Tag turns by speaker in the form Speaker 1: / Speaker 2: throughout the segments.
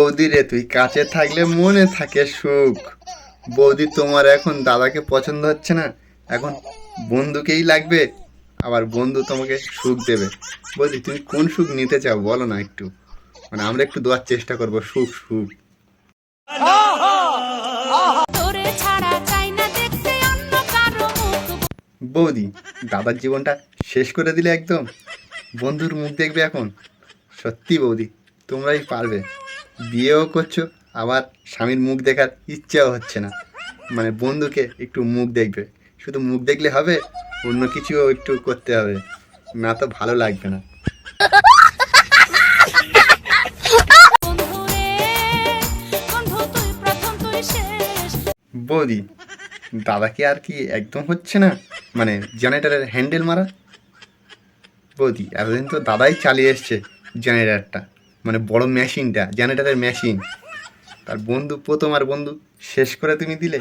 Speaker 1: বৌদি রে তুই কাছে থাকলে মনে থাকে সুখ। বৌদি তোমার এখন দাদাকে পছন্দ হচ্ছে না? এখন বন্ধুকেই লাগবে আবার বন্ধু তোমাকে সুখ দেবে। বৌদি তুমি কোন সুখ নিতে চাও বলো না একটু। মানে আমরা একটু দেওয়ার চেষ্টা করব সুখ সুখ। বৌদি দাদার জীবনটা শেষ করে দিলে একদম। বন্ধুর মুখ দেখবে এখন। সত্যি বৌদি তোমরাই পারবে। বিয়েও করছ আবার স্বামীর মুখ দেখার ইচ্ছাও হচ্ছে না। মানে বন্ধুকে একটু মুখ দেখবে। শুধু মুখ দেখলে হবে অন্য কিছুও একটু করতে হবে। না তো ভালো লাগবে না। বৌদি দাদাকে আর কি একদম হচ্ছে না? মানে জেনারেটারের হ্যান্ডেল মারা? বৌদি এতদিন তো দাদাই চালিয়ে এসছে জেনারেটারটা। মানে বড় মেশিনটা জেনারেটারের মেশিন। তার বন্ধু প্রথম আর বন্ধু শেষ করে তুমি দিলে।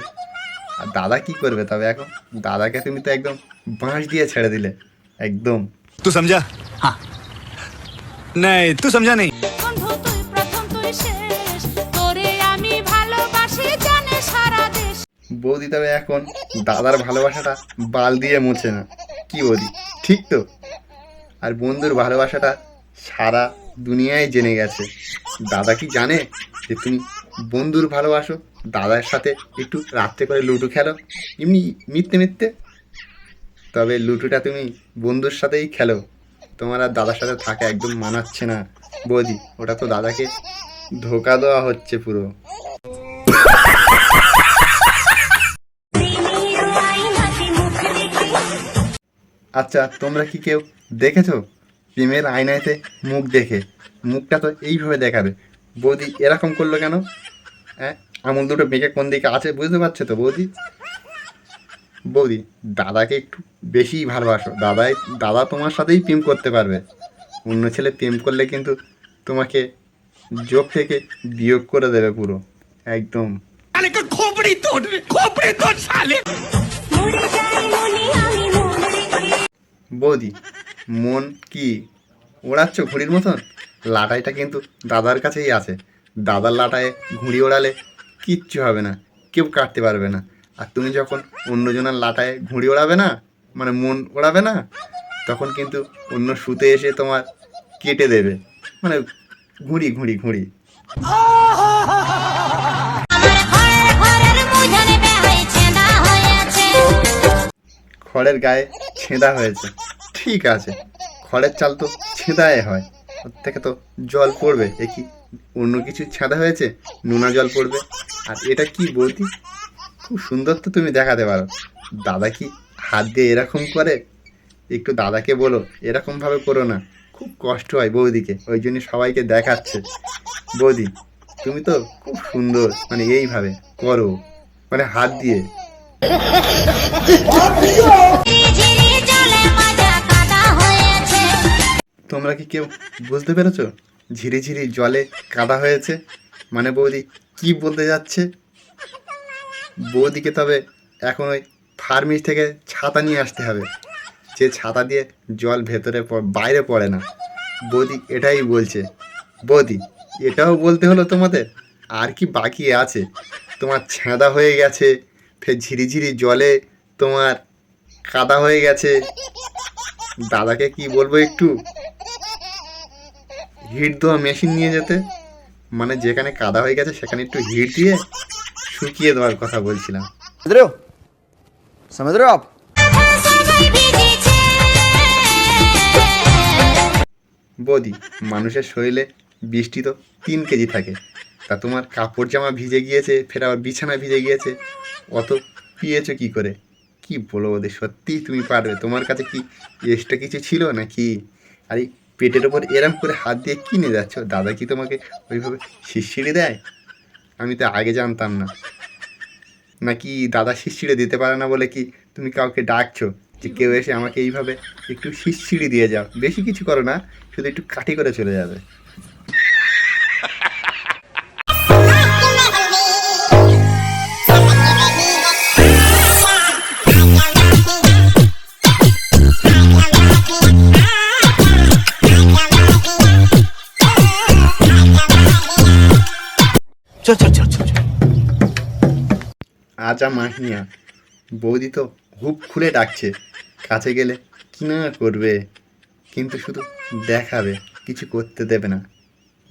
Speaker 1: আর দাদা কি করবে তবে এখন? দাদাকে তুমি তো একদম বাঁশ দিয়ে ছেড়ে দিলে একদম।
Speaker 2: তুই সমঝা হ্যাঁ নাই তুই সমঝা নেই
Speaker 1: বৌদি তবে এখন দাদার ভালোবাসাটা বাল দিয়ে মুছে না। কি বৌদি? ঠিক তো? আর বন্ধুর ভালোবাসাটা সারা দুনিয়ায় জেনে গেছে। দাদা কি জানে যে তুমি বন্ধুর ভালোবাসো? দাদার সাথে একটু রাত্রে করে লুডো খেলো? এমনি মিথ্যে মিথ্যে? তবে লুডোটা তুমি বন্ধুর সাথেই খেলো। তোমার আর দাদার সাথে থাকা একদম মানাচ্ছে না। বৌদি, ওটা তো দাদাকে ধোকা দেওয়া হচ্ছে পুরো। আচ্ছা তোমরা কি কেউ দেখেছ? প্রেমের আয়নাতে মুখ দেখে। মুখটা তো এইভাবে দেখাবে। বৌদি এরকম করল কেন? হ্যাঁ? আমল দুটো মেঘে কোন দিকে আছে বুঝতে পারছে তো বৌদি? বৌদি দাদাকে একটু বেশিই ভালোবাসো। দাদাই দাদা তোমার সাথেই প্রেম করতে পারবে। অন্য ছেলে প্রেম করলে কিন্তু তোমাকে যোগ থেকে বিয়োগ করে দেবে পুরো। একদম। বৌদি মন কি? ওড়াচ্ছ ঘুড়ির মতন? লাটাইটা কিন্তু দাদার কাছেই আছে। দাদার লাটায় ঘুড়ি ওড়ালে কিচ্ছু হবে না, কেউ কাটতে পারবে না। আর তুমি যখন অন্যজনের লাটায় ঘুড়ি ওড়াবে না মানে মন ওড়াবে না, তখন কিন্তু অন্য সুতে এসে তোমার কেটে দেবে। মানে ঘুড়ি ঘুড়ি ঘুড়ি। খড়ের গায়ে ছেঁদা হয়েছে। ঠিক আছে। খড়ের চাল তো ছেঁদায় হয়। ওর থেকে তো জল পড়বে। এ কি অন্য কিছু ছেঁদা হয়েছে? নোনা জল পড়বে। আর এটা কি বৌদি? খুব সুন্দর তো তুমি দেখাতে পারো। দাদা কি হাত দিয়ে এরকম করে? একটু দাদাকে বলো, এরকমভাবে করো না। খুব কষ্ট হয় বৌদিকে। ওই জন্য সবাইকে দেখাচ্ছে। বৌদি, তুমি তো খুব সুন্দর। মানে এইভাবে করো। মানে হাত দিয়ে। তোমরা কি কেউ বুঝতে পেরেছ? ঝিরিঝিরি জলে কাদা হয়েছে। মানে বৌদি কি বলতে যাচ্ছে? বৌদিকে তবে এখন ওই ফার্মিস থেকে ছাতা নিয়ে আসতে হবে। যে ছাতা দিয়ে জল ভেতরে বাইরে পড়ে না। বৌদি এটাই বলছে। বৌদি, এটাও বলতে হলো তোমাদের? আর কি বাকি আছে? তোমার ছেঁদা হয়ে গেছে। ফের ঝিরিঝিরি জলে তোমার কাদা হয়ে গেছে। দাদাকে কি বলব একটু? হিট দেওয়া মেশিন নিয়ে যেতে। মানে যেখানে কাদা হয়ে গেছে সেখানে একটু হিট দিয়ে শুকিয়ে দেওয়ার কথা বলছিলাম। বদি মানুষের শরীরে বৃষ্টি তো তিন কেজি থাকে। তা তোমার কাপড় জামা ভিজে গিয়েছে ফের আবার বিছানা ভিজে গিয়েছে অত পিয়েছো কি করে? কি বলো ওদের সত্যিই তুমি পারবে। তোমার কাছে কি এক্সট্রা কিছু ছিল নাকি? আরে পেটের ওপর এরম করে হাত দিয়ে কিনে যাচ্ছ। দাদা কি তোমাকে ওইভাবে শিরশিরে দেয়? আমি তো আগে জানতাম না। নাকি দাদা শিরশিরে দিতে পারে না বলে কি তুমি কাউকে ডাকছো যে কেউ এসে আমাকে এইভাবে একটু শিরশিরি দিয়ে যাও? বেশি কিছু করো না, শুধু একটু কাঠি করে চলে যাবে। আজা মাহিয়া বৌদি তো হুপ খুলে ডাকছে, কাছে গেলে কি না করবে? কিন্তু শুধু দেখাবে, কিছু করতে দেবে না।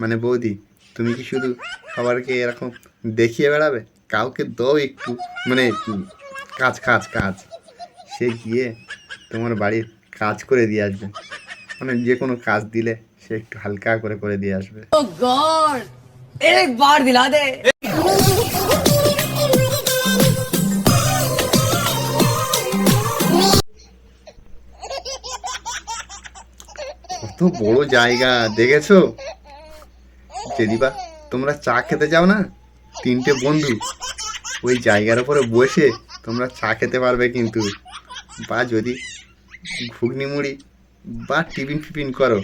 Speaker 1: মানে বৌদি, তুমি কি শুধু সবারকে এরকম দেখিয়ে বেড়াবে? কাউকে দাও একটু মানে কাজ কাজ কাজ। সে গিয়ে তোমার বাড়ির কাজ করে দিয়ে আসবে। মানে যে কোনো কাজ দিলে সে একটু হালকা করে করে দিয়ে আসবে। এত বড় জায়গা, দেখেছ? যেদিবা তোমরা চা খেতে যাও না? তিনটে বন্ধু ওই জায়গার উপরে বসে তোমরা চা খেতে পারবে কিন্তু। বা যদি ঘুগনি মুড়ি বা টিফিন ফিফিন করো,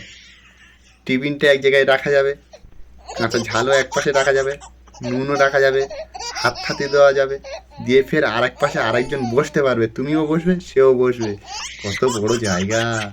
Speaker 1: টিফিনটা এক জায়গায় রাখা যাবে, কাঁচা ঝালও এক পাশে রাখা যাবে, নুনও রাখা যাবে হাত হাতে দেওয়া যাবে। দিয়ে ফের আর এক পাশে আরেকজন বসতে পারবে। তুমিও বসবে, সেও বসবে। কত বড় জায়গা।